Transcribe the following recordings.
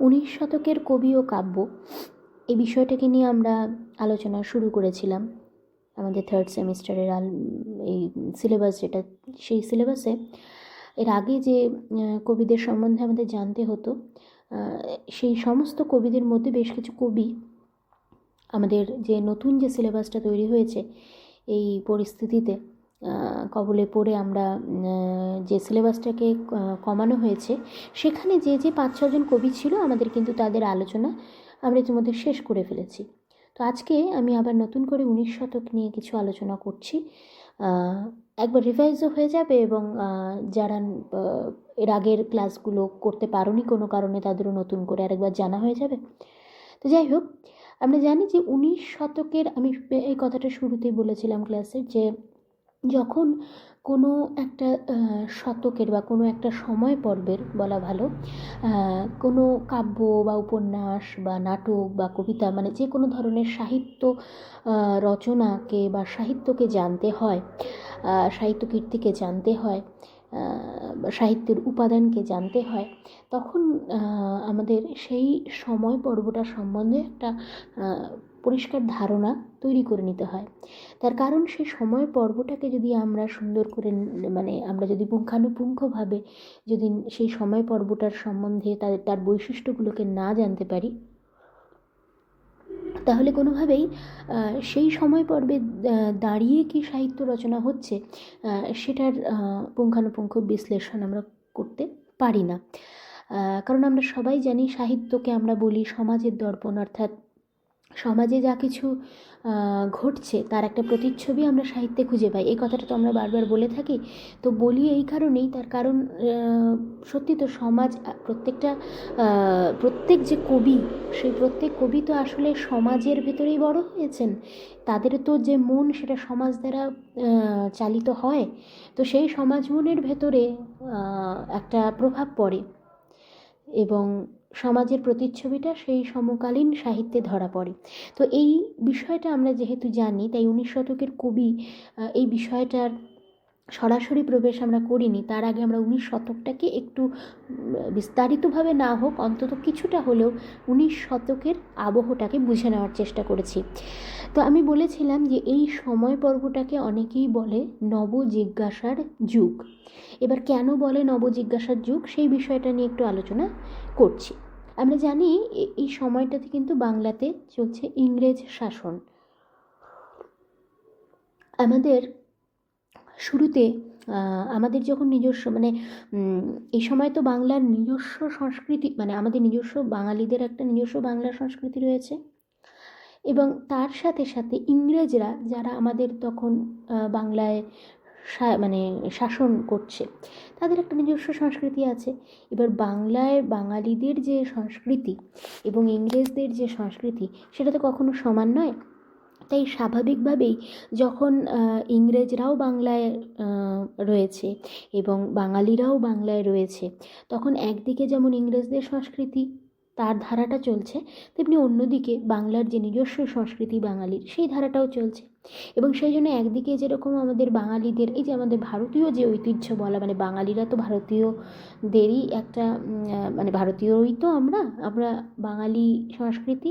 উনিশ শতকের কবি ও কাব্য। এই বিষয়টাকে নিয়ে আমরা আলোচনা শুরু করেছিলাম আমাদের থার্ড সেমিস্টারের এই সিলেবাস যেটা, সেই সিলেবাসে এর আগে যে কবিদের সম্বন্ধে আমাদের জানতে হতো সেই সমস্ত কবিদের মধ্যে বেশ কিছু কবি আমাদের যে নতুন যে সিলেবাসটা তৈরি হয়েছে এই পরিস্থিতিতে কবলে পড়ে আমরা যে সিলেবাসটাকে কমানো হয়েছে, সেখানে যে যে পাঁচ ছজন কবি ছিল, আমাদের কিন্তু তাদের আলোচনা আমরা ইতিমধ্যে শেষ করে ফেলেছি। তো আজকে আমি আবার নতুন করে উনিশ শতক নিয়ে কিছু আলোচনা করছি। একবার রিভাইজও হয়ে যাবে এবং যারা এর আগের ক্লাসগুলো করতে পারোনি কোনো কারণে তাদেরও নতুন করে আরেকবার জানা হয়ে যাবে। তো যাই হোক, আমরা জানি যে উনিশ শতকের, আমি এই কথাটা শুরুতেই বলেছিলাম ক্লাসে যে যখন কোনো একটা শতকের বা কোনো একটা সময় পর্বের বলা ভালো কোনো কাব্য বা উপন্যাস বা নাটক বা কবিতা মানে যে কোনো ধরনের সাহিত্য রচনাকে বা সাহিত্যকে জানতে হয় সাহিত্য কীর্তিকে জানতে হয় সাহিত্যের উপাদানকে জানতে হয়, তখন আমাদের সেই সময় পর্বটা সম্বন্ধে একটা পরিষ্কার ধারণা তৈরি করে নিতে হয়। তার কারণ সেই সময় পর্বটাকে যদি আমরা সুন্দর করে মানে আমরা যদি পুঙ্খানুপুঙ্খভাবে যদি সেই সময় পর্বটার সম্বন্ধে তাদের তার বৈশিষ্ট্যগুলোকে না জানতে পারি, তাহলে কোনোভাবেই সেই সময় পর্বে দাঁড়িয়ে কি সাহিত্য রচনা হচ্ছে সেটার পুঙ্খানুপুঙ্খ বিশ্লেষণ আমরা করতে পারি না। কারণ আমরা সবাই জানি সাহিত্যকে আমরা বলি সমাজের দর্পণ, অর্থাৎ সমাজে যা কিছু ঘটছে, তার একটা প্রতিচ্ছবি আমরা সাহিত্যে খুঁজে পাই। এই কথাটা তো আমরা বারবার বলে থাকি। তো বলি এই কারণেই, তার কারণ সত্যি তো সমাজ প্রত্যেকটা প্রত্যেক যে কবি, সেই প্রত্যেক কবি তো আসলে সমাজের ভেতরেই বড় হয়েছেন। তাদের তো যে মন, সেটা সমাজ দ্বারা চালিত হয়। তো সেই সমাজ মনের ভেতরে একটা প্রভাব পড়ে। এবং সমাজের প্রতিচ্ছবিটা সেই সমকালীন সাহিত্যে ধরা পড়ে। তো এই বিষয়টা আমরা যেহেতু জানি, তাই উনিশ শতকের কবি এই বিষয়টার সরাসরি প্রবেশ আমরা করিনি। তার আগে আমরা উনিশ শতকটাকে একটু বিস্তারিতভাবে না হোক, অন্তত কিছুটা হলেও উনিশ শতকের আবহটাকে বুঝে নেওয়ার চেষ্টা করেছি। তো আমি বলেছিলাম যে এই সময় পর্বটাকে অনেকেই বলে নবজিজ্ঞাসার যুগ। এবার কেন বলে নবজিজ্ঞাসার যুগ? সেই বিষয়টা নিয়ে একটু আলোচনা করছি। আমরা জানি এই সময়টাতে কিন্তু বাংলাতে চলছে ইংরেজ শাসন। আমাদের শুরুতে আমাদের যখন নিজস্ব মানে এই সময় তো বাংলার নিজস্ব সংস্কৃতি মানে আমাদের নিজস্ব বাঙালিদের একটা নিজস্ব বাংলা সংস্কৃতি রয়েছে। এবং তার সাথে সাথে ইংরেজরা যারা আমাদের তখন বাংলায় মানে শাসন করছে তাদের একটা নিজস্ব সংস্কৃতি আছে। এবার বাংলায় বাঙালিদের যে সংস্কৃতি এবং ইংরেজদের যে সংস্কৃতি, সেটা তো কখনো সমান নয়। তাই স্বাভাবিকভাবেই যখন ইংরেজরাও বাংলায় রয়েছে এবং বাঙালিরাও বাংলায় রয়েছে, তখন একদিকে যেমন ইংরেজদের সংস্কৃতি তার ধারাটা চলছে। তেমনি অন্যদিকে বাংলার যে নিজস্ব সংস্কৃতি বাঙালির, সেই ধারাটাও চলছে। এবং সেই জন্য একদিকে যেরকম আমাদের বাঙালিদের, এই যে আমাদের ভারতীয় যে ঐতিহ্য বলা মানে বাঙালিরা তো ভারতীয়দেরই একটা মানে ভারতীয়ই তো আমরা আমরা বাঙালি সংস্কৃতি,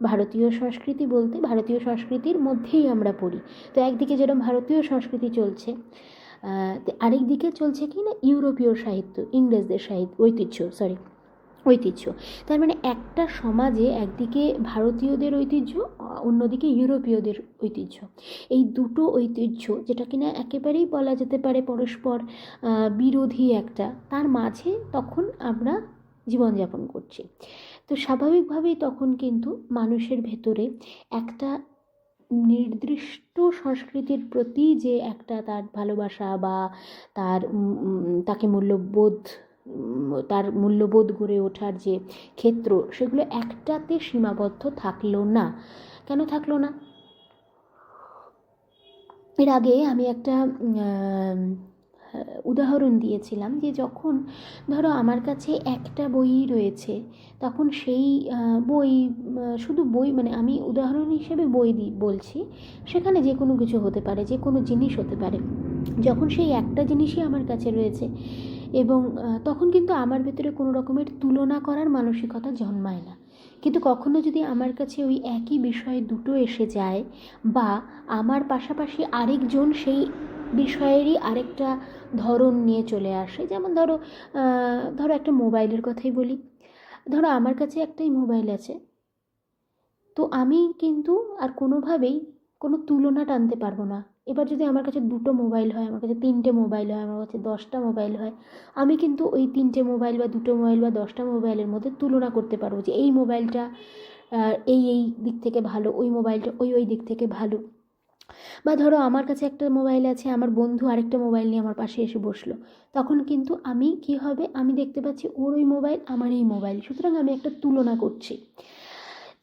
ভারতীয় সংস্কৃতি বলতে ভারতীয় সংস্কৃতির মধ্যেই আমরা পড়ি। তো একদিকে যেরকম ভারতীয় সংস্কৃতি চলছে আরেক দিকে চলছে কি না? ইউরোপীয় সাহিত্য, ইংরেজদের সাহিত্য, ঐতিহ্য সরি ঐতিহ্য। তার মানে একটা সমাজে একদিকে ভারতীয়দের ঐতিহ্য অন্যদিকে ইউরোপীয়দের ঐতিহ্য। এই দুটো ঐতিহ্য যেটা কিনা একেবারেই বলা যেতে পারে পরস্পর বিরোধী একটা, তার মাঝে তখন আমরা জীবনযাপন করছি। তো স্বাভাবিকভাবেই তখন কিন্তু মানুষের ভেতরে একটা নির্দিষ্ট সংস্কৃতির প্রতি যে একটা তার ভালোবাসা বা তার তাকে মূল্যবোধ তার মূল্যবোধ গড়ে ওঠার যে ক্ষেত্র, সেগুলো একটাতে সীমাবদ্ধ থাকল না। কেন থাকল না? এর আগে আমি একটা উদাহরণ দিয়েছিলাম যে যখন ধরো আমার কাছে একটা বই রয়েছে, তখন সেই বই শুধু বই মানে আমি উদাহরণ হিসেবে বই বলছি, সেখানে যে কোনো কিছু হতে পারে, যে কোনো জিনিস হতে পারে। যখন সেই একটা জিনিসই আমার কাছে রয়েছে এবং তখন কিন্তু আমার ভেতরে কোনো রকমের তুলনা করার মানসিকতা জন্মায় না। কিন্তু কখনো যদি আমার কাছে ওই একই বিষয়ে দুটো এসে যায় বা আমার পাশাপাশি আরেকজন সেই বিষয়েরই আরেকটা ধরন নিয়ে চলে আসে, যেমন ধরো ধরো একটা মোবাইলের কথাই বলি। ধরো আমার কাছে একটাই মোবাইল আছে। তো আমি কিন্তু আর কোনোভাবেই কোনো তুলনা টানতে পারব না। এবার যদি আমার কাছে দুটো মোবাইল হয়, আমার কাছে তিনটে মোবাইল হয়, আমার কাছে দশটা মোবাইল হয়, আমি কিন্তু ওই তিনটে মোবাইল বা দুটো মোবাইল বা দশটা মোবাইলের মধ্যে তুলনা করতে পারব যে এই মোবাইলটা এই এই দিক থেকে ভালো, ওই মোবাইলটা ওই ওই দিক থেকে ভালো। বা ধরো আমার কাছে একটা মোবাইল আছে, আমার বন্ধু আরেকটা মোবাইল নিয়ে আমার পাশে এসে বসল। তখন কিন্তু আমি কি হবে? আমি দেখতে পাচ্ছি ওর ওই মোবাইল, আমার এই মোবাইল। সুতরাং আমি একটা তুলনা করছি।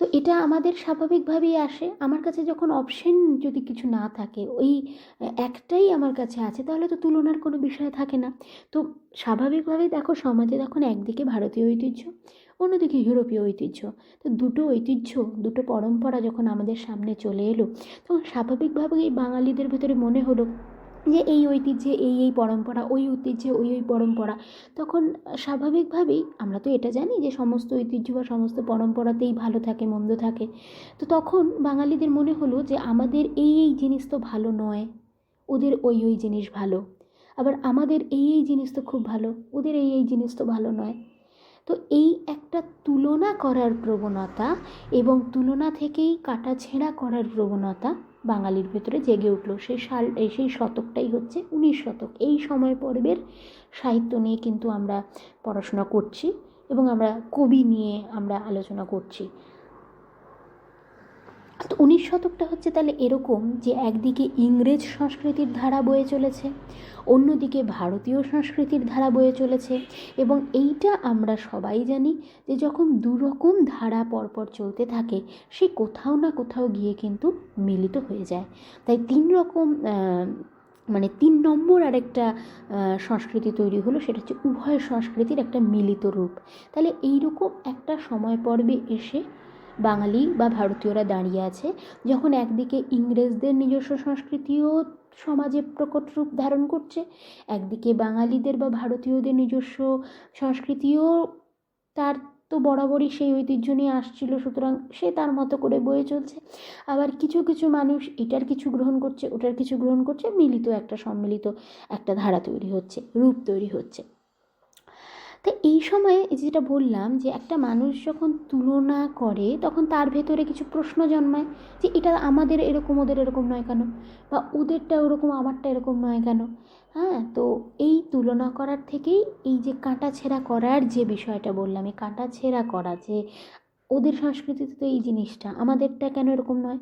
তো এটা আমাদের স্বাভাবিকভাবেই আসে। আমার কাছে যখন অপশন যদি কিছু না থাকে, ওই একটাই আমার কাছে আছে, তাহলে তো তুলনার কোনো বিষয় থাকে না। তো স্বাভাবিকভাবেই দেখো, সমাজে তখন একদিকে ভারতীয় ঐতিহ্য, অন্যদিকে ইউরোপীয় ঐতিহ্য। তো দুটো ঐতিহ্য, দুটো পরম্পরা যখন আমাদের সামনে চলে এলো, তখন স্বাভাবিকভাবেই বাঙালিদের ভেতরে মনে হলো যে এই ঐতিহ্যে, এই এই পরম্পরা, ওই ঐতিহ্যে, ওই ওই পরম্পরা, তখন স্বাভাবিকভাবেই আমরা তো এটা জানি যে সমস্ত ঐতিহ্য বা সমস্ত পরম্পরাতেই ভালো থাকে, মন্দ থাকে। তো তখন বাঙালিদের মনে হলো যে আমাদের এই এই জিনিস তো ভালো নয়, ওদের ওই ওই জিনিস ভালো। আবার আমাদের এই এই জিনিস তো খুব ভালো, ওদের এই এই জিনিস তো ভালো নয়। তো এই একটা তুলনা করার প্রবণতা এবং তুলনা থেকেই কাটাছেঁড়া করার প্রবণতা বাঙালির ভেতরে জেগে উঠল। সেই সাল, এই সেই শতকটাই হচ্ছে উনিশ শতক। এই সময় পর্বের সাহিত্য নিয়ে কিন্তু আমরা পড়াশোনা করছি এবং আমরা কবি নিয়ে আমরা আলোচনা করছি। তো উনিশ শতকটা হচ্ছে তাহলে এরকম যে একদিকে ইংরেজ সংস্কৃতির ধারা বয়ে চলেছে, অন্যদিকে ভারতীয় সংস্কৃতির ধারা বয়ে চলেছে এবং এইটা আমরা সবাই জানি যে যখন দুরকম ধারা পরপর চলতে থাকে, সে কোথাও না কোথাও গিয়ে কিন্তু মিলিত হয়ে যায়। তাই তিন রকম মানে তিন নম্বর আরেকটা সংস্কৃতি তৈরি হলো, সেটা হচ্ছে উভয় সংস্কৃতির একটা মিলিত রূপ। তাহলে এইরকম একটা সময় পর্বে এসে বাঙালি বা ভারতীয়রা দাঁড়িয়ে আছে যখন একদিকে ইংরেজদের নিজস্ব সংস্কৃতিও সমাজে প্রকট রূপ ধারণ করছে, একদিকে বাঙালিদের বা ভারতীয়দের নিজস্ব সংস্কৃতিও তার তো বরাবরই সেই ঐতিহ্য নিয়ে আসছিল, সুতরাং সে তার মতো করে বয়ে চলছে। আবার কিছু কিছু মানুষ এটার কিছু গ্রহণ করছে, ওটার কিছু গ্রহণ করছে, মিলিত একটা সম্মিলিত একটা ধারা তৈরি হচ্ছে, রূপ তৈরি হচ্ছে। তো এই সময়ে যেটা বললাম যে একটা মানুষ যখন তুলনা করে, তখন তার ভেতরে কিছু প্রশ্ন জন্মায় যে এটা আমাদের এরকম, ওদের এরকম নয় কেন? বা ওদেরটা ওরকম, আমারটা এরকম নয় কেন? হ্যাঁ তো এই তুলনা করার থেকেই এই যে কাঁটা ছেঁড়া করার যে বিষয়টা বললাম, এই কাঁটা ছেঁড়া করা যে ওদের সংস্কৃতিতে তো এই জিনিসটা, আমাদেরটা কেন এরকম নয়?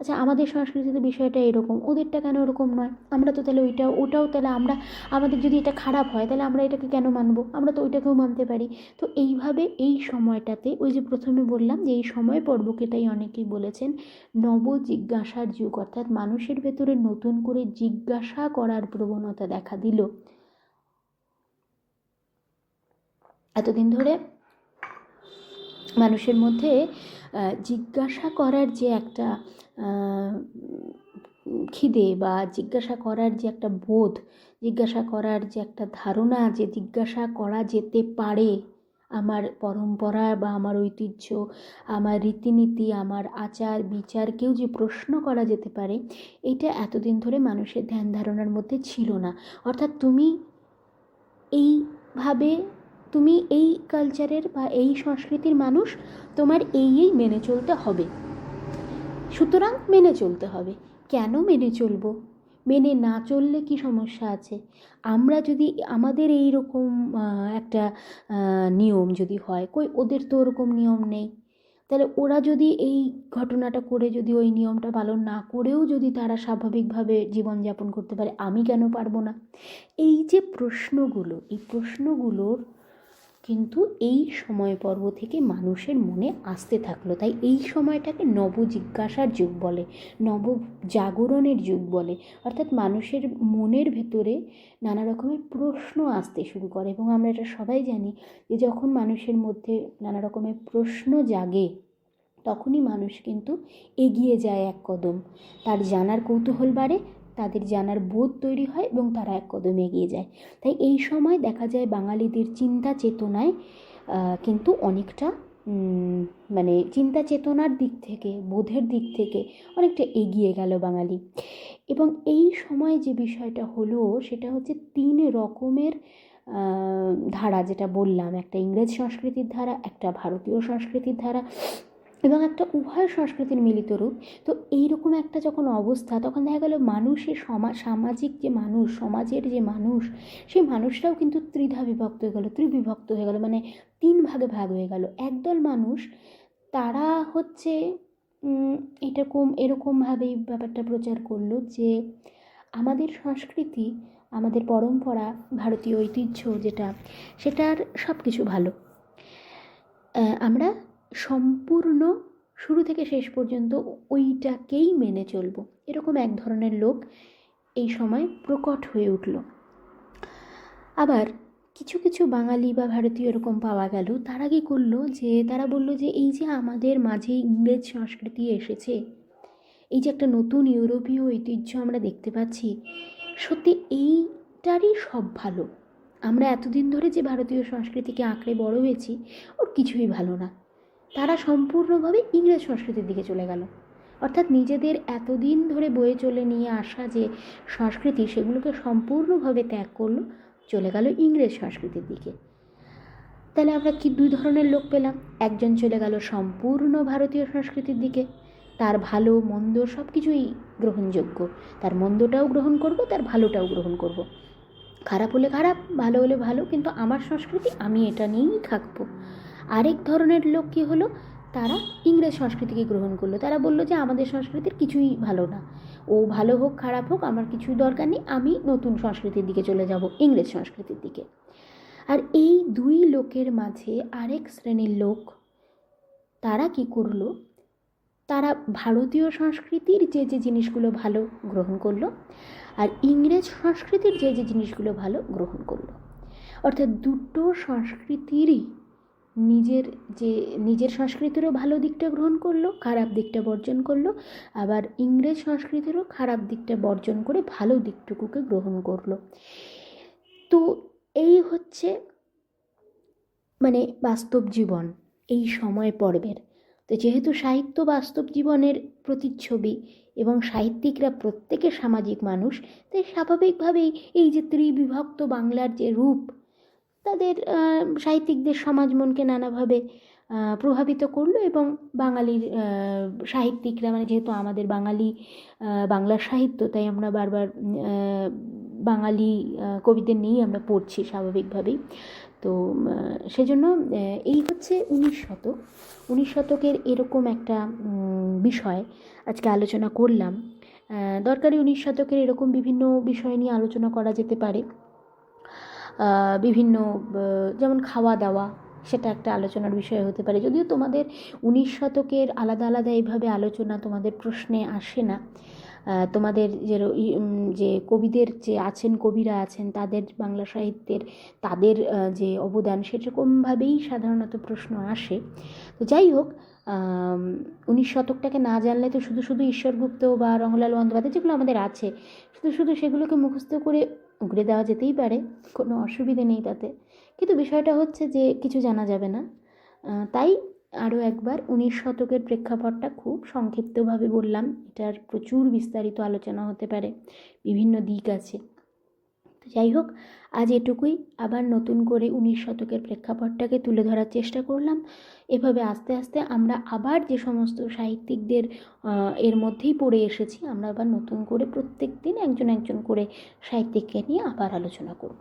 আচ্ছা আমাদের সংস্কৃতিতে বিষয়টা এরকম, ওদেরটা কেন এরকম নয়? আমরা তো তাহলে ওইটা, ওটাও তাহলে আমরা, আমাদের যদি এটা খারাপ হয়, তাহলে আমরা এটাকে কেন মানবো? আমরা তো ওইটাকেও মানতে পারি। তো এইভাবে এই সময়টাতে, ওই যে প্রথমে বললাম যে এই সময় পর্বকে তাই অনেকেই বলেছেন, নব জিজ্ঞাসার যুগ, অর্থাৎ মানুষের ভেতরে নতুন করে জিজ্ঞাসা করার প্রবণতা দেখা দিল। এতদিন ধরে মানুষের মধ্যে জিজ্ঞাসা করার যে একটা খিদে বা জিজ্ঞাসা করার যে একটা বোধ, জিজ্ঞাসা করার যে একটা ধারণা যে জিজ্ঞাসা করা যেতে পারে, আমার পরম্পরা বা আমার ঐতিহ্য, আমার রীতিনীতি, আমার আচার, বিচার, কেউ যে প্রশ্ন করা যেতে পারে, এটা এতদিন ধরে মানুষের ধ্যান ধারণার মধ্যে ছিল না। অর্থাৎ তুমি এইভাবে, তুমি এই কালচারের বা এই সংস্কৃতির মানুষ, তোমার এই এই মেনে চলতে হবে। সুতরাং মেনে চলতে হবে। কেন মেনে চলবো? মেনে না চললে কি সমস্যা আছে? আমরা যদি আমাদের এই রকম একটা নিয়ম যদি হয়, কই ওদের তো ওরকম নিয়ম নেই। তাহলে ওরা যদি এই ঘটনাটা করে যদি ওই নিয়মটা পালন না করেও যদি তারা স্বাভাবিকভাবে জীবনযাপন করতে পারে, আমি কেন পারব না? এই যে প্রশ্নগুলো, এই প্রশ্নগুলোর কিন্তু এই সময় পর্ব থেকে মানুষের মনে আসতে থাকল। তাই এই সময়টাকে নব জিজ্ঞাসার যুগ বলে নব জাগরণের যুগ বলে। অর্থাৎ মানুষের মনের ভেতরে নানা রকমের প্রশ্ন আসতে শুরু করে এবং আমরা এটা সবাই জানি যে যখন মানুষের মধ্যে নানা রকমের প্রশ্ন জাগে, তখনই মানুষ কিন্তু এগিয়ে যায় এক কদম। তার জানার কৌতূহল বাড়ে তাদের জানার বোধ তৈরি হয় এবং তারা এক কদম এগিয়ে যায়। তাই এই সময় দেখা যায় বাঙালিদের চিন্তা চেতনায় কিন্তু অনেকটা মানে চিন্তা চেতনার দিক থেকে, বোধের দিক থেকে অনেকটা এগিয়ে গেল বাঙালি। এবং এই সময় যে বিষয়টা হলো, সেটা হচ্ছে তিন রকমের ধারা যেটা বললাম। একটা ইংরেজ সংস্কৃতির ধারা, একটা ভারতীয় সংস্কৃতির ধারা। এবং একটা উভয় সংস্কৃতির মিলিত রূপ। তো এইরকম একটা যখন অবস্থা, তখন দেখা গেল মানুষের সমা, সামাজিক যে মানুষ, সমাজের যে মানুষ, সেই মানুষটাও কিন্তু ত্রিধা বিভক্ত হয়ে গেল, ত্রিবিভক্ত হয়ে গেল মানে তিন ভাগে ভাগ হয়ে গেল। একদল মানুষ, তারা হচ্ছে এরকম এরকমভাবেই ব্যাপারটা প্রচার করল যে আমাদের সংস্কৃতি, আমাদের পরম্পরা, ভারতীয় ঐতিহ্য যেটা, সেটার সব কিছু ভালো আমরা সম্পূর্ণ শুরু থেকে শেষ পর্যন্ত ওইটাকেই মেনে চলবো। এরকম এক ধরনের লোক এই সময় প্রকট হয়ে উঠল। আবার কিছু কিছু বাঙালি বা ভারতীয় এরকম পাওয়া গেল, তারা কি করল যে, তারা বলল যে, এই যে আমাদের মাঝে ইংরেজ সংস্কৃতি এসেছে, এই যে একটা নতুন ইউরোপীয় ঐতিহ্য আমরা দেখতে পাচ্ছি, সত্যি এইটারই সব ভালো। আমরা এতদিন ধরে যে ভারতীয় সংস্কৃতিকে আঁকড়ে বড় হয়েছি, ওর কিছুই ভালো না। তারা সম্পূর্ণভাবে ইংরেজ সংস্কৃতির দিকে চলে গেল। অর্থাৎ নিজেদের এতদিন ধরে বয়ে চলে নিয়ে আসা যে সংস্কৃতি, সেগুলোকে সম্পূর্ণভাবে ত্যাগ করল, চলে গেল ইংরেজ সংস্কৃতির দিকে। তাহলে আমরা কি দুই ধরনের লোক পেলাম? একজন চলে গেল সম্পূর্ণ ভারতীয় সংস্কৃতির দিকে, তার ভালো, মন্দ সব কিছুই গ্রহণযোগ্য। তার মন্দটাও গ্রহণ করব, তার ভালোটাও গ্রহণ করব। খারাপ হলে খারাপ, ভালো হলে ভালো, কিন্তু আমার সংস্কৃতি, আমি এটা নিয়েই থাকব। আরেক ধরনের লোক কী হলো? তারা ইংরেজ সংস্কৃতিকে গ্রহণ করল। তারা বলল যে, আমাদের সংস্কৃতির কিছুই ভালো না। ও ভালো হোক, খারাপ হোক, আমার কিছুই দরকার নেই। আমি নতুন সংস্কৃতির দিকে চলে যাব, ইংরেজ সংস্কৃতির দিকে। আর এই দুই লোকের মাঝে আরেক শ্রেণির লোক, তারা কি করল? তারা ভারতীয় সংস্কৃতির যে যে জিনিসগুলো ভালো গ্রহণ করল আর ইংরেজ সংস্কৃতির যে যে জিনিসগুলো ভালো গ্রহণ করল। অর্থাৎ দুটো সংস্কৃতিরই নিজের যে, নিজের সংস্কৃতিরও ভালো দিকটা গ্রহণ করল, খারাপ দিকটা বর্জন করল, আবার ইংরেজ সংস্কৃতিরও খারাপ দিকটা বর্জন করে ভালো দিকটুকুকে গ্রহণ করল। তো এই হচ্ছে মানে বাস্তব জীবন, এই সময় পর্বের। তো যেহেতু সাহিত্য বাস্তব জীবনের প্রতিচ্ছবি এবং সাহিত্যিকরা প্রত্যেকে সামাজিক মানুষ, তাই স্বাভাবিকভাবেই এই যে ত্রিবিভক্ত বাংলার যে রূপ তাদের সাহিত্যিকদের সমাজ মনকে নানাভাবে প্রভাবিত করল এবং বাঙালির সাহিত্যিকরা মানে যেহেতু আমাদের বাঙালি বাংলার সাহিত্য, তাই আমরা বারবার বাঙালি কবিদের নিয়েই আমরা পড়ছি স্বাভাবিকভাবেই। তো সেজন্য এই হচ্ছে উনিশ শতক। উনিশ শতকের এরকম একটা বিষয় আজকে আলোচনা করলাম। দরকারি উনিশ শতকের এরকম বিভিন্ন বিষয় নিয়ে আলোচনা করা যেতে পারে। বিভিন্ন যেমন খাওয়া দাওয়া, সেটা একটা আলোচনার বিষয় হতে পারে। যদিও তোমাদের উনিশ শতকের আলাদা আলাদা এইভাবে আলোচনা তোমাদের প্রশ্নে আসে না। তোমাদের যে যে কবিদের যে আছেন, কবিরা আছেন, তাদের বাংলা সাহিত্যের তাদের যে অবদান, সেরকমভাবেই সাধারণত প্রশ্ন আসে। তো যাই হোক উনিশ শতকটাকে না জানলে তো শুধু শুধু ঈশ্বরগুপ্ত বা রঙ্গলাল বন্দ্যোপাধ্যায়, যেগুলো আমাদের আছে, শুধু শুধু সেগুলোকে মুখস্থ করে উগড়ে দেওয়া যেতেই পারে, কোনো অসুবিধে নেই তাতে। কিন্তু বিষয়টা হচ্ছে যে কিছু জানা যাবে না। তাই আরও একবার উনিশ শতকের প্রেক্ষাপটটা খুব সংক্ষিপ্তভাবে বললাম। এটার প্রচুর বিস্তারিত আলোচনা হতে পারে। বিভিন্ন দিক আছে। তো যাই হোক, আজ এটুকুই। আবার নতুন করে উনিশ শতকের প্রেক্ষাপটটাকে তুলে ধরার চেষ্টা করলাম। এভাবে আস্তে আস্তে আমরা আবার যে সমস্ত সাহিত্যিকদের এর মধ্যেই পড়ে এসেছি, আমরা আবার নতুন করে প্রত্যেক দিন একজন একজন করে সাহিত্যিককে নিয়ে আবার আলোচনা করব।